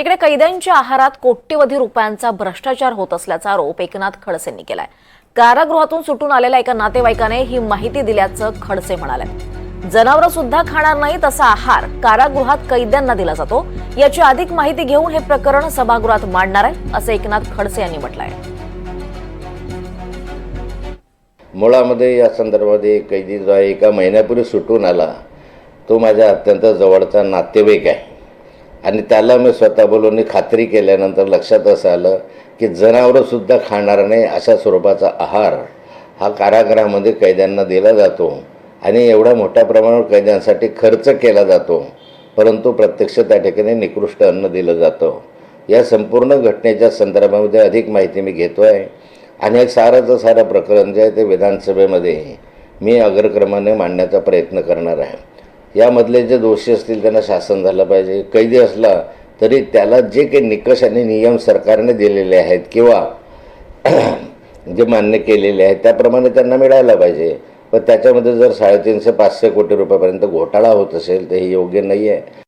तिकडे कैद्यांच्या आहारात कोट्यवधी रुपयांचा भ्रष्टाचार होत असल्याचा आरोप एकनाथ खडसेंनी केलाय. कारागृहातून सुटून आलेल्या एका नातेवाईकाने ही माहिती दिल्याचं खडसे म्हणाले. जनावरं सुद्धा खाणार नाही तसा आहार कारागृहात कैद्यांना दिला जातो. याची अधिक माहिती घेऊन हे प्रकरण सभागृहात मांडणार आहे असं एकनाथ खडसे यांनी म्हटलंय. मुळामध्ये या संदर्भामध्ये कैदी जो आहे एका महिन्यापूर्वी सुटून आला. तो माझ्या अत्यंत जवळचा नातेवाईक आहे. आणि त्याला मी स्वतः बोलून खात्री केल्यानंतर लक्षात असं आलं की जनावरंसुद्धा खाणार नाही अशा स्वरूपाचा आहार हा कारागृहामध्ये कैद्यांना दिला जातो. आणि एवढा मोठ्या प्रमाणावर कैद्यांसाठी खर्च केला जातो. परंतु प्रत्यक्ष त्या ठिकाणी निकृष्ट अन्न दिलं जातं. या संपूर्ण घटनेच्या संदर्भामध्ये अधिक माहिती मी घेतो आहे आणि एक साराचं सारं प्रकरण जे आहे ते विधानसभेमध्ये मी अग्रक्रमाने मांडण्याचा प्रयत्न करणार आहे. यामधले जे दोषी असतील त्यांना शासन झालं पाहिजे. कैदी असला तरी त्याला जे काही निकष आणि नियम सरकारने दिलेले आहेत किंवा जे मान्य केलेले आहेत त्याप्रमाणे त्यांना मिळायला पाहिजे. पण त्याच्यामध्ये जर साडेतीनशे पाचशे कोटी रुपयापर्यंत घोटाळा होत असेल तर हे योग्य नाही आहे